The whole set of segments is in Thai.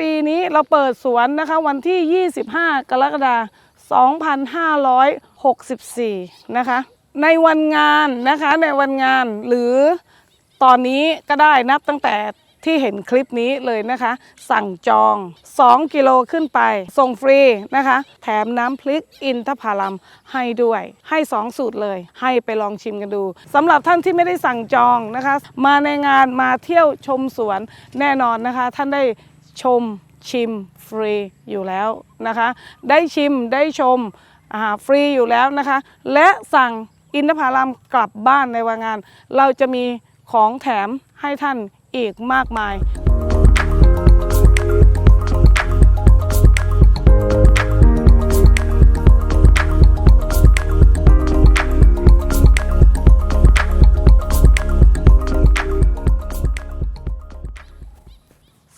ปีนี้เราเปิดสวนนะคะวันที่ 25 กรกฎาคม 2564 นะคะ ในวันงานนะคะในวันงานหรือตอนนี้ก็ได้นับตั้งแต่ที่เห็นคลิปนี้เลยนะคะ สั่งจอง 2 กิโลขึ้นไป ส่งฟรีนะคะ แถมน้ำพริกอินทผลัมให้ด้วย ให้ 2 สูตรเลย ให้ไปลองชิมกันดูสำหรับท่านที่ไม่ได้สั่งจองนะคะ มาในงานมาเที่ยวชมสวนแน่นอนนะคะ ท่านได้ ชมชิมฟรีอยู่แล้วนะคะ ได้ชิมได้ชมอาหาฟรีอยู่แล้วนะคะ และสั่งอินทผลัมกลับบ้านในวันงาน เราจะมีของแถมให้ท่านอีกมากมาย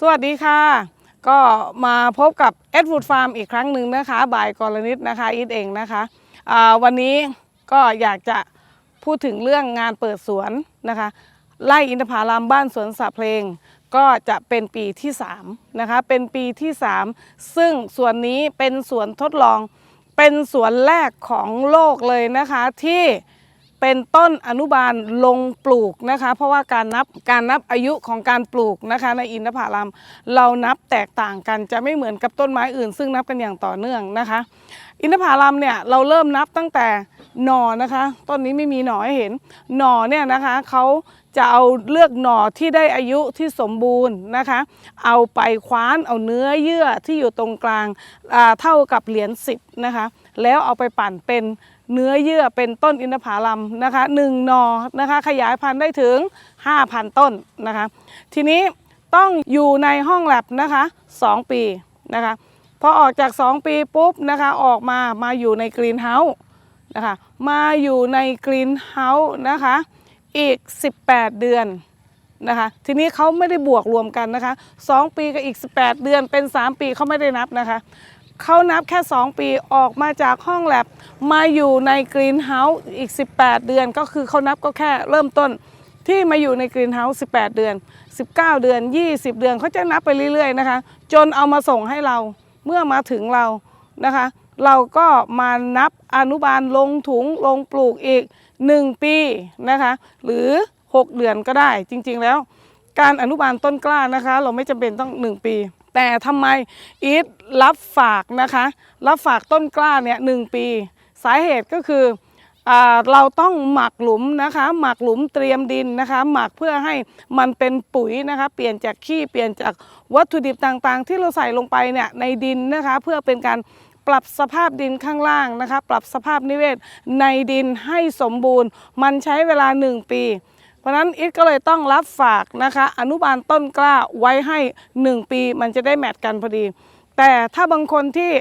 สวัสดีค่ะ ก็มาพบกับ e d w o o d Farm อีกครั้งหนึ่งนะคะบ่ายกรณิตนะคะอีทเองนะคะวันนี้ก็อยากจะพูดถึงเรื่องงานเปิดสวนนะคะไล่อินทผลัมบ้านสวนสระเพลง ก็จะเป็นปีที่3นะคะเป็นปีที่ 3 ซึ่งสวนนี้เป็นสวนทดลองเป็นสวนแรกของโลกเลยนะคะที่ เป็นต้นอนุบาลลงปลูกนะคะ เพราะว่าการนับการนับอายุของการปลูกนะคะ ในอินทผลัมเรานับแตกต่างกันจะไม่เหมือนกับต้นไม้อื่น ซึ่งนับกันอย่างต่อเนื่องนะคะ อินทผลัมเนี่ยเราเริ่มนับตั้งแต่หน่อนะคะต้นนี้ไม่มีหน่อให้เห็นหน่อเนี่ยนะคะเขาจะเอาเลือกหน่อที่ได้อายุที่สมบูรณ์นะคะ เอาไปคว้านเอาเนื้อเยื่อที่อยู่ตรงกลางเท่ากับเหรียญสิบนะคะแล้วเอาไปปั่นเป็น เนื้อเยื่อเป็นต้นอินทผลัมนะคะหนึ่งนอนะคะ ขยายพันธุ์ได้ถึง 5,000 ต้นนะคะ ทีนี้ต้องอยู่ในห้องแลบนะคะ 2 ปีนะคะพอออกจาก 2 ปีปุ๊บนะคะออกมามาอยู่ในกรีนเฮาส์นะคะมาอยู่ในกรีนเฮาส์นะคะอีก 18 เดือนนะคะทีนี้เขาไม่ได้บวกรวมกันนะคะ 2 ปีกับอีก 18 เดือนเป็น 3 ปีเขาไม่ได้นับนะคะ เขานับแค่ 2 ปีออกมาจากห้องแลบมาอยู่ในกรีนเฮาส์อีก 18 เดือน ก็คือเขานับก็แค่เริ่มต้นที่มาอยู่ในกรีนเฮาส์18 เดือน 19 เดือน 20 เดือนเขาจะนับไปเรื่อยๆนะคะ จนเอามาส่งให้เราเมื่อมาถึงเรานะคะ เราก็มานับอนุบาลลงถุงลงปลูกอีก 1 ปีนะคะ หรือ 6 เดือนก็ได้จริงๆแล้ว การอนุบาลต้นกล้านะคะ เราไม่จำเป็นต้อง 1 ปี แต่ทำไมอีทรับฝากนะคะ รับฝากต้นกล้าเนี่ยหปี สาเหตุก็คืออเราต้องหมักหลุมนะคะ หมักหลุมเตรียมดินนะคะ หมักเพื่อให้มันเป็นปุ๋ยนะคะ เปลี่ยนจากขี้เปลี่ยนจากวัตถุดิบต่างๆ ที่เราใส่ลงไปเนี่ยในดินนะคะ เพื่อเป็นการปรับสภาพดินข้างล่างนะคะ ปรับสภาพนิเวศในดินให้สมบูรณ์ มันใช้เวลา 1 ปี ราะนั้นอิทก็เลยต้องรับฝากนะคะ อนุบาลต้นกล้าไว้ให้ 1 ปีมันจะได้แมทกันพอดี แต่ถ้าบางคนที่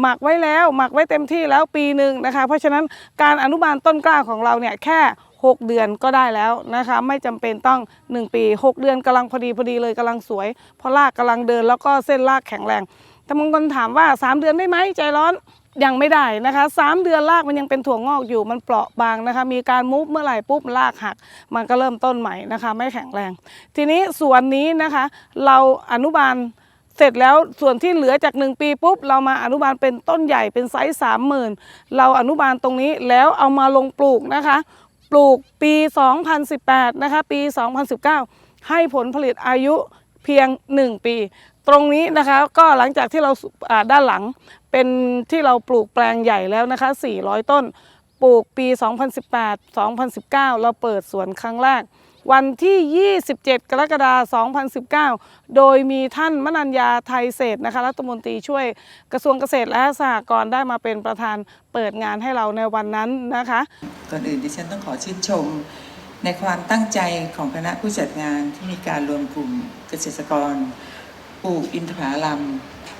หมักไว้แล้ว หมักไว้เต็มที่แล้วปีหนึ่งนะคะ เพราะฉะนั้นการอนุบาลต้นกล้าของเราเนี่ยแค่ 6 เดือนก็ได้แล้วนะคะ ไม่จำเป็นต้อง 1 ปี 6 เดือนกำลังพอดีพอดีเลยกำลังสวย เพราะรากกำลังเดินแล้วก็เส้นรากแข็งแรงแต่บางคนถามว่า 3 เดือนได้ไหมใจร้อน ยังไม่ได้นะคะ3เดือนรากมันยังเป็นถั่วงอกอยู่มันเปราะบางนะคะ มีการมุฟเมื่อไหร่ปุ๊บรากหัก มันก็เริ่มต้นใหม่นะคะ ไม่แข็งแรง ทีนี้ส่วนนี้นะคะ เราอนุบาลเสร็จแล้วส่วนที่เหลือจาก 1 ปีปุ๊บ เรามาอนุบาลเป็นต้นใหญ่เป็นไซส์สามหมื่นเราอนุบาลตรงนี้แล้วเอามาลงปลูกนะคะ ปลูกปี 2018 นะคะ ปี 2019 ให้ผลผลิตอายุ เพียง 1 ปี ตรงนี้นะคะก็หลังจากที่เราด้านหลังเป็นที่เราปลูกแปลงใหญ่แล้วนะคะ 400 ต้น ปลูกปี 2018 2019 เราเปิดสวนครั้งแรกวันที่ 27 กรกฎาคม 2019 โดยมีท่านมนัญญาไทยเศรษฐ์นะคะ รัฐมนตรีช่วยกระทรวงเกษตรและสหกรณ์ได้มาเป็นประธานเปิดงานให้เราในวันนั้นนะคะ ก่อนอื่นดิฉันต้องขอชื่นชม ในความตั้งใจของคณะผู้จัดงานที่มีการรวมกลุ่มเกษตรกรปลูกอินทผลัม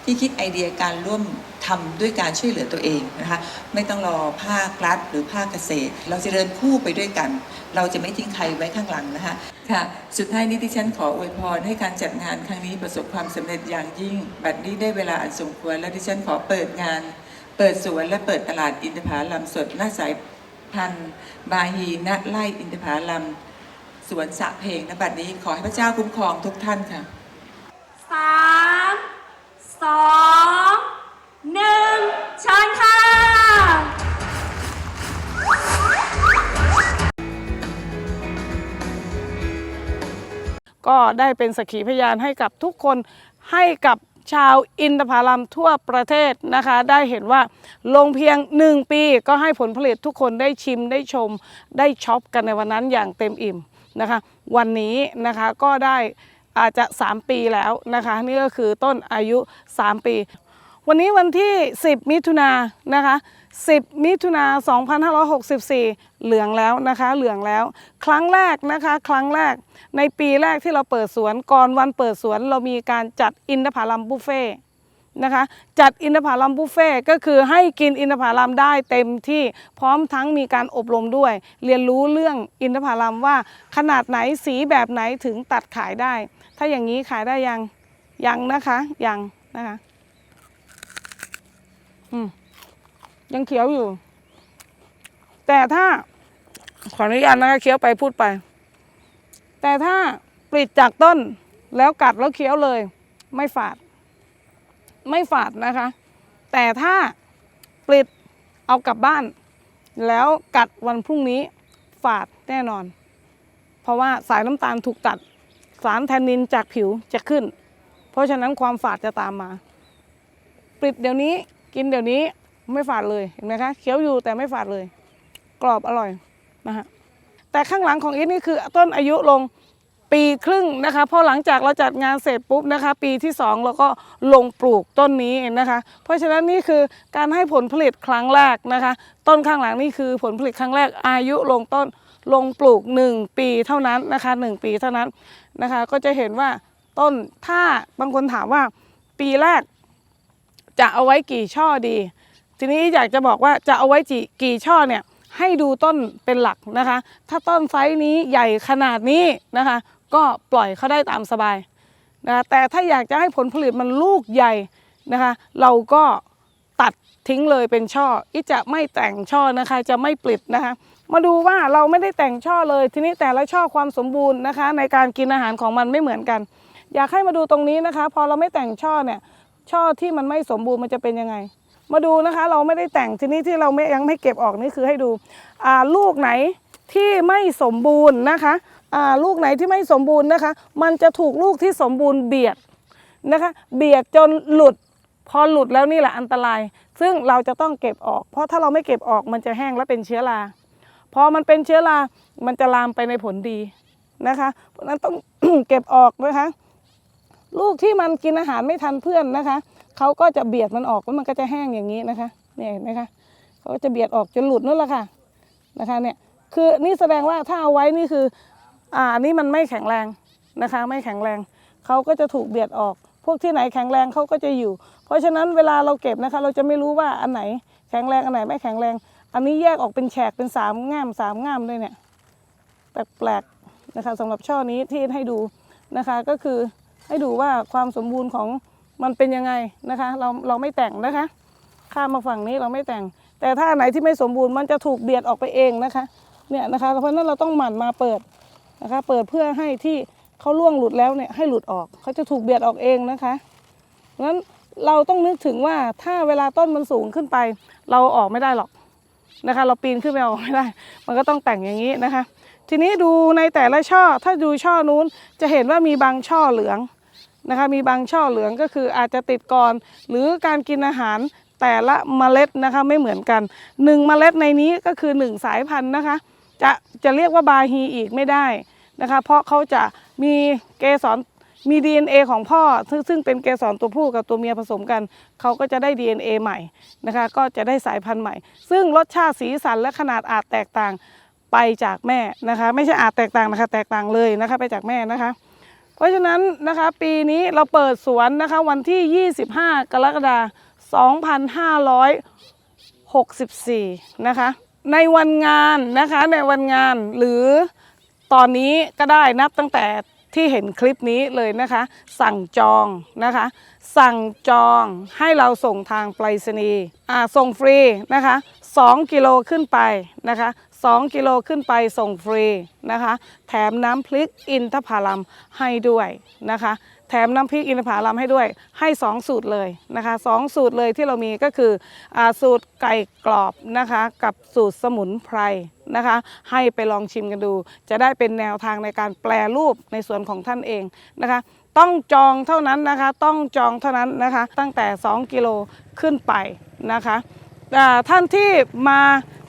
ที่คิดไอเดียการร่วมทำด้วยการช่วยเหลือตัวเองนะคะไม่ต้องรอภาครัฐหรือภาคเกษตร เราจะเดินคู่ไปด้วยกัน เราจะไม่ทิ้งใครไว้ข้างหลังนะคะค่ะ สุดท้ายนี้ดิฉันขออวยพรให้การจัดงานครั้งนี้ประสบความสำเร็จอย่างยิ่ง บัดนี้ได้เวลาอันสมควร และดิฉันขอเปิดงาน เปิดสวนและเปิดตลาดอินทผลัมสดหน้าสาย พันธ์บาฮีณไล่อินทผลัมสวนสะเพลงณบัดนี้ขอให้พระเจ้าคุ้มครองทุกท่านค่ะสสามสองหนึ่งเชิญค่ะก็ได้เป็นสักขีพยานให้กับทุกคนให้กับ ชาวอินทผลัมทั่วประเทศนะคะ ได้เห็นว่าลงเพียง 1 ปีก็ให้ผลผลิตทุกคนได้ชิมได้ชม ได้ช็อปกันในวันนั้นอย่างเต็มอิ่มนะคะ วันนี้นะคะก็ได้อาจจะ 3 ปีแล้วนะคะ นี่ก็คือต้นอายุ 3 ปี วันนี้วันที่ 10 มิถุนานะคะ 10 มิถุนายน2564 เหลืองแล้วนะคะ เหลืองแล้ว ครั้งแรกนะคะ ครั้งแรก ในปีแรกที่เราเปิดสวน ก่อนวันเปิดสวนเรามีการจัดอินทผลัมบุฟเฟ่ต์นะคะ จัดอินทผลัมบุฟเฟ่ต์ก็คือให้กินอินทผลัมได้เต็มที่ พร้อมทั้งมีการอบรมด้วย เรียนรู้เรื่องอินทผลัมว่าขนาดไหน สีแบบไหนถึงตัดขายได้ ถ้าอย่างนี้ขายได้ยัง ยังนะคะ ยังนะคะ ยังเขียวอยู่ แต่ถ้าขออนุญาตนะคะเคี้ยวไปพูดไป แต่ถ้าปลิดจากต้นแล้วกัดแล้วเคี้ยวเลย ไม่ฝาด ไม่ฝาดนะคะ แต่ถ้าปลิดเอากลับบ้าน แล้วกัดวันพรุ่งนี้ฝาดแน่นอน เพราะว่าสายน้ำตาลถูกตัด สารแทนนินจากผิวจะขึ้น เพราะฉะนั้นความฝาดจะตามมา ปลิดเดี๋ยวนี้ กินเดี๋ยวนี้ไม่ฝาดเลยเห็นไหมคะเคี้ยวอยู่แต่ไม่ฝาดเลย กรอบอร่อยนะฮะแต่ข้างหลังของอีทนี่คือต้นอายุลงปีครึ่งนะคะพราะหลังจากเราจัดงานเสร็จปุ๊บนะคะ ปีที่สองเราก็ลงปลูกต้นนี้นะคะ เพราะฉะนั้นนี่คือการให้ผลผลิตครั้งแรกนะคะ ต้นข้างหลังนี่คือผลผลิตครั้งแรกอายุลงต้นลงปลูก 1 ปีเท่านั้นนะคะ 1 ปีเท่านั้นนะคะ ก็จะเห็นว่าต้นถ้าบางคนถามว่าปีแรก จะเอาไว้กี่ช่อดี ทีนี้อยากจะบอกว่าจะเอาไว้กี่กี่ช่อเนี่ยให้ดูต้นเป็นหลักนะคะ ถ้าต้นไซส์นี้ใหญ่ขนาดนี้นะคะ ก็ปล่อยเขาได้ตามสบายนะคะแต่ถ้าอยากจะให้ผลผลิตมันลูกใหญ่นะคะ เราก็ตัดทิ้งเลยเป็นช่ออีจะไม่แต่งช่อนะคะ จะไม่ปลิดนะคะ มาดูว่าเราไม่ได้แต่งช่อเลย ทีนี้แต่ละช่อความสมบูรณ์นะคะ ในการกินอาหารของมันไม่เหมือนกัน อยากให้มาดูตรงนี้นะคะ พอเราไม่แต่งช่อเนี่ย ช่อที่มันไม่สมบูรณ์มันจะเป็นยังไง มาดูนะคะ เราไม่ได้แต่งทีนี้ที่เราไม่ยังไม่เก็บออกนี่คือให้ดูอ่าลูกไหนที่ไม่สมบูรณ์นะคะอ่าลูกไหนที่ไม่สมบูรณ์นะคะ มันจะถูกลูกที่สมบูรณ์เบียดนะคะ เบียดจนหลุด พอหลุดแล้วนี่แหละอันตราย ซึ่งเราจะต้องเก็บออก เพราะถ้าเราไม่เก็บออกมันจะแห้งและเป็นเชื้อราพอมันเป็นเชื้อรา มันจะลามไปในผลดีนะคะเพราะฉะนั้นต้องเก็บออกนะคะ ลูกที่มันกินอาหารไม่ทันเพื่อนนะคะเขาก็จะเบียดมันออกแล้วมันก็จะแห้งอย่างนี้นะคะเนี่ยเห็นไหมคะเขาก็จะเบียดออกจนหลุดนั่นแหละค่ะนะคะเนี่ยคือนี่แสดงว่าถ้าเอาไว้นี่คืออ่านี่มันไม่แข็งแรงนะคะ ไม่แข็งแรงเขาก็จะถูกเบียดออก พวกที่ไหนแข็งแรงเขาก็จะอยู่ เพราะฉะนั้นเวลาเราเก็บนะคะ เราจะไม่รู้ว่าอันไหนแข็งแรงอันไหนไม่แข็งแรง อันนี้แยกออกเป็นแฉกเป็นสามง่ามสามง่ามด้วยเนี่ยแปลกๆนะคะสำหรับช่อนี้ที่ให้ดูนะคะก็คือ ให้ดูว่าความสมบูรณ์ของมันเป็นยังไงนะคะ เราเราไม่แต่งนะคะ ข้ามมาฝั่งนี้เราไม่แต่ง แต่ถ้าไหนที่ไม่สมบูรณ์มันจะถูกเบียดออกไปเองนะคะเนี่ยนะคะเพราะฉะนั้นเราต้องหมั่นมาเปิดนะคะ เปิดเพื่อให้ที่เขาล่วงหลุดแล้วเนี่ยให้หลุดออกเขาจะถูกเบียดออกเองนะคะเพราะฉะนั้นเราต้องนึกถึงว่าถ้าเวลาต้นมันสูงขึ้นไป เราออกไม่ได้หรอกนะคะ เราปีนขึ้นไปออกไม่ได้ มันก็ต้องแต่งอย่างนี้นะคะ ทีนี้ดูในแต่ละช่อ ถ้าดูช่อนู้นจะเห็นว่ามีบางช่อเหลืองนะคะ มีบางช่อเหลืองก็คืออาจจะติดก่อน หรือการกินอาหารแต่ละเมล็ดนะคะไม่เหมือนกันหนึ่งเมล็ดในนี้ก็คือหนึ่งสายพันธุ์นะคะ จะจะเรียกว่าบาฮีอีกไม่ได้นะคะ เพราะเขาจะมีเกสรมี DNA ของพ่อซึ่งซึ่งเป็นเกสรตัวผู้กับตัวเมียผสมกัน เขาก็จะได้ DNA ใหม่นะคะ ก็จะได้สายพันธุ์ใหม่ ซึ่งรสชาติสีสันและขนาดอาจแตกต่าง ไปจากแม่นะคะ ไม่ใช่อาจแตกต่างนะคะแตกต่างเลยนะคะไปจากแม่นะคะ เพราะฉะนั้นนะคะปีนี้เราเปิดสวนนะคะวันที่ 25 กรกฎาคม2564 นะคะ ในวันงานนะคะในวันงานหรือตอนนี้ก็ได้นับตั้งแต่ที่เห็นคลิปนี้เลยนะคะ สั่งจองนะคะ สั่งจองให้เราส่งทางไปรษณีย์อ่าส่งฟรีนะคะ 2 กิโลขึ้นไปนะคะ 2 กิโลขึ้นไปส่งฟรีนะคะ แถมน้ำพริกอินทผลัมให้ด้วยนะคะ แถมน้ำพริกอินทผลัมให้ด้วย ให้ 2 สูตรเลยนะคะสองสูตรเลยที่เรามีก็คืออสูตรไก่กรอบนะคะกับสูตรสมุนไพรนะคะ ให้ไปลองชิมกันดู จะได้เป็นแนวทางในการแปลรูปในส่วนของท่านเองนะคะต้องจองเท่านั้นนะคะ ต้องจองเท่านั้นนะคะ ตั้งแต่ 2 กิโลขึ้นไปนะคะ ท่านที่มา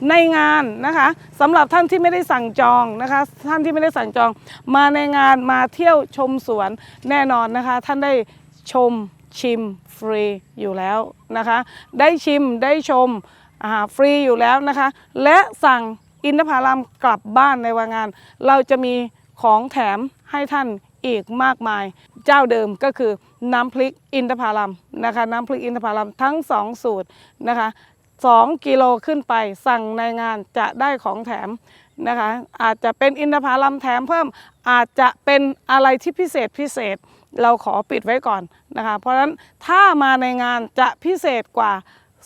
ในงานนะคะสำหรับท่านที่ไม่ได้สั่งจองนะคะท่านที่ไม่ได้สั่งจอง มาในงานมาเที่ยวชมสวนแน่นอนนะคะ ท่านได้ชมชิมฟรีอยู่แล้วนะคะ ได้ชิมได้ชมฟรีอยู่แล้วนะคะ และสั่งอินทผลัมกลับบ้านในวันงาน เราจะมีของแถมให้ท่านอีกมากมาย เจ้าเดิมก็คือน้ำพริกอินทผลัมนะคะ น้ำพริกอินทผลัมทั้ง 2 สูตรนะคะ 2 กิโลขึ้นไป สั่งในงานจะได้ของแถมนะคะ อาจจะเป็นอินทผลัมแถมเพิ่ม อาจจะเป็นอะไรที่พิเศษพิเศษเราขอปิดไว้ก่อนนะคะ เพราะฉะนั้นถ้ามาในงานจะพิเศษกว่า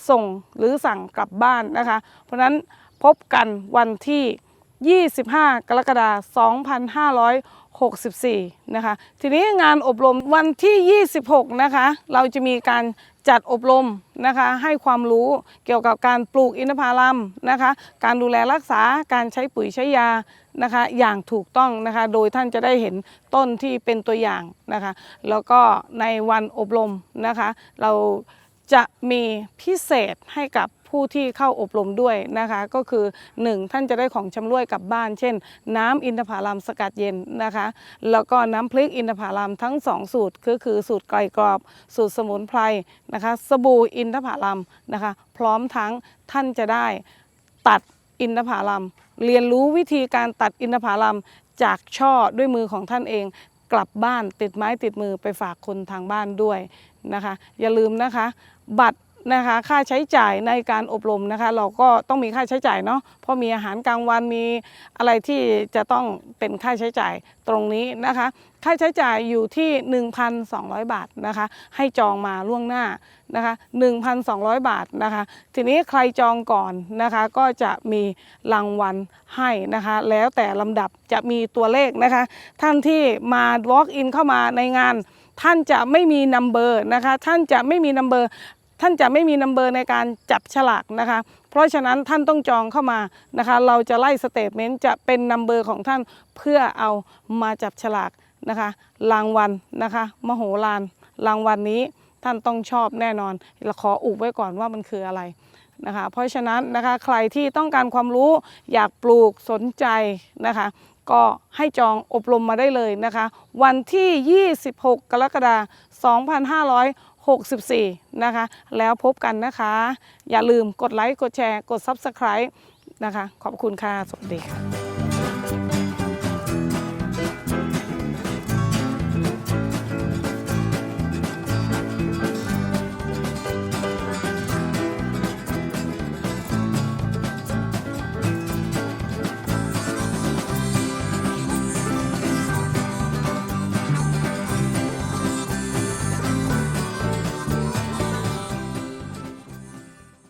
ส่งหรือสั่งกลับบ้านนะคะ เพราะฉะนั้นพบกันวันที่ 25 กรกฎาคม 2564 นะคะ ทีนี้งานอบรมวันที่ 26 นะคะ เราจะมีการ จัดอบรมนะคะให้ความรู้เกี่ยวกับการปลูกอินทผลัมนะคะ การดูแลรักษาการใช้ปุ๋ยใช้ยานะคะ อย่างถูกต้องนะคะ โดยท่านจะได้เห็นต้นที่เป็นตัวอย่างนะคะ แล้วก็ในวันอบรมนะคะ เราจะมีพิเศษให้กับ ผู้ที่เข้าอบรมด้วยนะคะ ก็คือ 1 ท่านจะได้ของชํำร่วยกลับบ้าน เช่น น้ำอินทผลัมสกัดเย็นนะคะ แล้วก็น้ำพริกอินทผลัมทั้ง 2 สูตรก็คือสูตรไก่กรอบ สูตรสมุนไพรนะคะ สบู่อินทผลัมนะคะ พร้อมทั้งท่านจะได้ตัดอินทผลัมเรียนรู้วิธีการตัดอินทผลัมจากช่อด้วยมือของท่านเองกลับบ้านติดไม้ติดมือไปฝากคนทางบ้านด้วยนะคะ อย่าลืมนะคะ บัตร นะคะค่าใช้จ่ายในการอบรมนะคะ เราก็ต้องมีค่าใช้จ่ายเนาะเพราะมีอาหารกลางวันมีอะไรที่จะต้องเป็นค่าใช้จ่ายตรงนี้นะคะ ค่าใช้จ่ายอยู่ที่ 1,200 บาทนะคะ ให้จองมาล่วงหน้านะคะ1,200 บาทนะคะ ทีนี้ใครจองก่อนนะคะก็จะมีรางวัลให้นะคะ แล้วแต่ลำดับจะมีตัวเลขนะคะ ท่านที่มา walk in เข้ามาในงานท่านจะไม่มีนัมเบอร์นะคะ ท่านจะไม่มีนัมเบอร์ ท่านจะไม่มีนัมเบอร์ในการจับฉลากนะคะ เพราะฉะนั้นท่านต้องจองเข้ามานะคะ เราจะไล่สเตทเมนต์จะเป็นนัมเบอร์ของท่านเพื่อเอามาจับฉลากนะคะ รางวัลนะคะ มโหฬารรางวัลนี้ท่านต้องชอบแน่นอนเราขออุบไว้ก่อนว่ามันคืออะไรนะคะ เพราะฉะนั้นนะคะใครที่ต้องการความรู้อยากปลูกสนใจนะคะ ก็ให้จองอบรมมาได้เลยนะคะ วันที่ 26 กรกฎาคม 64 นะคะ แล้วพบกันนะคะ อย่าลืมกดไลค์ กดแชร์ กด Subscribe นะคะ ขอบคุณค่ะ สวัสดีค่ะ